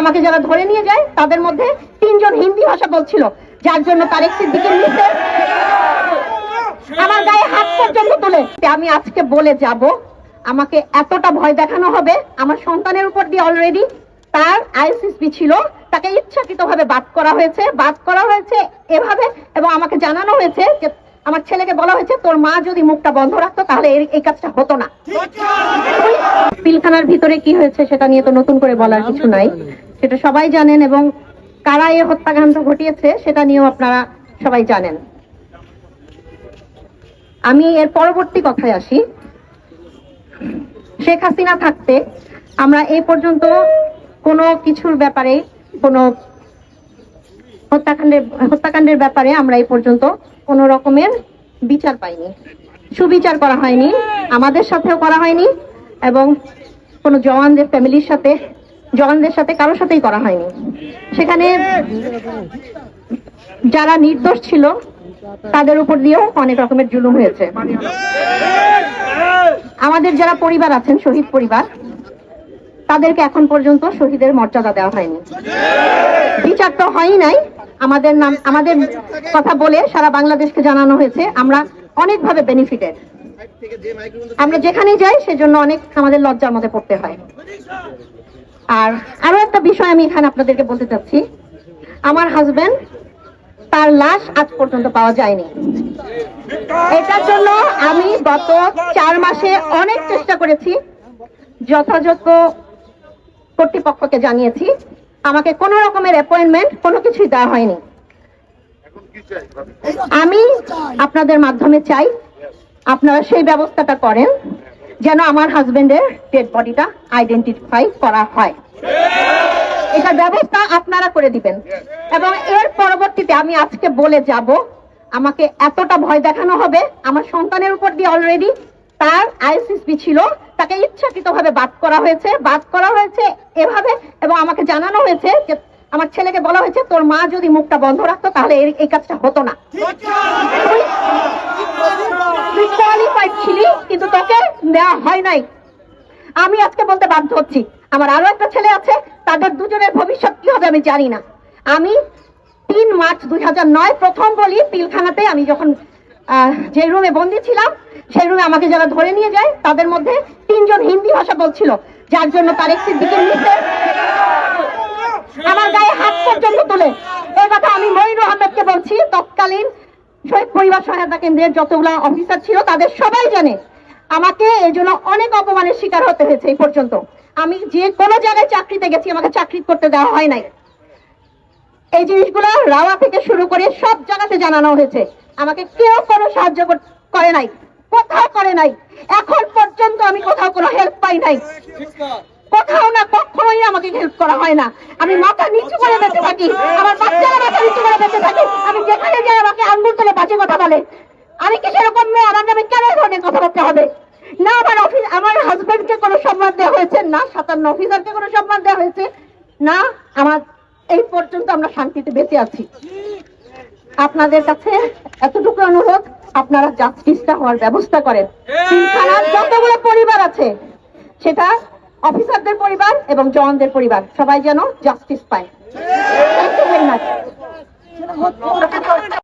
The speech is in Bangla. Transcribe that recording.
আমাকে যারা ধরে নিয়ে যায়, তাদের মধ্যে তিনজন হিন্দি ভাষা বলছিল, যার জন্য তারেক সিদ্দিকের নিচে আমার গায়ে হাত পর্যন্ত তুলে। আমি আজকে বলে যাব, আমাকে এতটা ভয় দেখানো হবে, আমার সন্তানের উপর দিয়ে অলরেডি তার আইসিসপি ছিল, তাকে ইচ্ছাকৃত ভাবে বাদ করা হয়েছে, বাদ করা হয়েছে এভাবে, এবং আমাকে জানানো হয়েছে যে আমার ছেলেকে বলা হয়েছে, তোর মা যদি মুখটা বন্ধ রাখতো, তাহলে এই- কাজটা হতো না। পিলখানার ভিতরে কি হয়েছে সেটা নিয়ে তো নতুন করে বলার কিছু নাই। সেটা সবাই জানেন এবং কারা এই হত্যাকাণ্ড ঘটিয়েছে, সেটা নিয়েও আপনারা সবাই জানেন। আমি এর পরবর্তী কথায় আসি। শেখ হাসিনা থাকতে আমরা এই পর্যন্ত কোনো কিছুর ব্যাপারে কোনো হত্যাকাণ্ডের হত্যাকাণ্ডের ব্যাপারে আমরা এই পর্যন্ত কোনো রকমের বিচার পাইনি। সুবিচার করা হয়নি, আমাদের সাথেও করা হয়নি, এবং কোনো জওয়ানদের ফ্যামিলির সাথে, জওয়ানদের সাথে কারোর সাথেই করা হয়নি। সেখানে যারা নির্দোষ ছিল, তাদের উপর দিয়েও অনেক রকমের জুলুম হয়েছে। আমাদের যারা পরিবার আছেন, শহীদ পরিবার, তাদেরকে এখন পর্যন্ত শহীদের মর্যাদা দেওয়া হয়নি। বিচার তো হয়ই নাই আমাদের নাম, আমাদের কথা বলে সারা বাংলাদেশকে জানানো হয়েছে। আমরা অনেকভাবে বেনিফিটেড আমরা যেখানেই যাই, সেজন্য অনেক আমাদের লজ্জার মধ্যে পড়তে হয়। আর আরও একটা বিষয় আমি এখানে আপনাদেরকে বলতে চাচ্ছি। আমার হাজবেন্ড তার লাশ আজ পর্যন্ত পাওয়া যায়নি। এটার জন্য আমি গত চার মাসে অনেক চেষ্টা করেছি, যথাযথ কর্তৃপক্ষকে জানিয়েছি। আমাকে কোনো রকমের অ্যাপয়েন্টমেন্ট কোনো কিছুই দেওয়া হয়নি। আমি আপনাদের মাধ্যমে চাই আপনারা সেই ব্যবস্থাটা করেন যেন আমার হাজবেন্ডের ডেড বডিটা আইডেন্টিফাই করা হয়। এটা ব্যবস্থা আপনারা করে দিবেন। এবং এর পরবর্তীতে আমি আজকে বলে যাব আমাকে এতটা ভয় দেখানো হবে আমার সন্তানের উপর দিয়ে অলরেডি তার আইসিসপি ছিল তাকে ইচ্ছাকৃত ভাবে বাদ করা হয়েছে। বাদ করা হয়েছে এভাবে এবং আমাকে জানানো হয়েছে যে আমার ছেলেকে বলা হয়েছে তোর মা যদি মুখটা বন্ধ রাখতো তাহলে এই- কাজটা হতো না। তুই কোয়ালিফাইড ছিলি কিন্তু তোকে দেওয়া হয় নাই। আমি আজকে বলতে বাধ্য হচ্ছি। আমার আরও একটা ছেলে আছে তাদের দুজনের ভবিষ্যৎ কি হবে আমি জানি না। আমি তিন মার্চ দুই হাজার নয় প্রথম বলি পিলখানাতে আমি যখন আহ, যে রুমে বন্দি ছিলাম সেই রুমে আমাকে যারা ধরে নিয়ে যায়, তাদের মধ্যে তিনজন হিন্দি ভাষা বলছিল, যার জন্য তারেক সিদ্দিকের নিচে আমার গায়ে হাত পর্যন্ত তুলে। এই কথা আমি মইনুর আহমেদকে বলছি, তৎকালীন শহীদ পরিবার সহায়তা কেন্দ্রের যতগুলা অফিসার ছিল, তাদের সবাই জানে, আমাকে এই জন্য অনেক অপমানের শিকার হতে হয়েছে এই পর্যন্ত। আমি যে কোনো জায়গায় চাকরিতে গেছি, আমাকে চাকরি করতে দেওয়া হয় নাই। এই জিনিসগুলো রাওয়া থেকে শুরু করে সব জায়গাতে জানানো হয়েছে। আমাকে কেউ কোনো সাহায্য করে নাই। কোথাও করে নাই। এখন পর্যন্ত আমি কোথাও কোনো হেল্প পাই নাই। কোথাও না কখনোই আমাকে হেল্প করা হয় না। আমি মাথা নিচু করে বেঁচে থাকি। আমার বাচ্চারা মাথা নিচু করে বেঁচে থাকে। আমি যেখানে যাই আমাকে আঙ্গুল তুলে বাজে কথা বলে। আমি কি সেরকম মেয়ে? আমার নামে কেন ধরনের কথাবার্তা হবে? না আমার অফিস আমার হাজবেন্ডকে কোনো সম্মান দেওয়া হয়েছে? না সাতান্ন অফিসারকে কোনো সম্মান দেওয়া হয়েছে? না, আমার এই পর্যন্ত আমরা শান্তিতে বেঁচে আছি। আপনাদের কাছে এতটুকু অনুরোধ আপনারা জাস্টিসটা হওয়ার ব্যবস্থা করেন। পিলখানার যতগুলো পরিবার আছে সেটা অফিসারদের পরিবার এবং জওয়ানদের পরিবার সবাই যেন জাস্টিস পায়।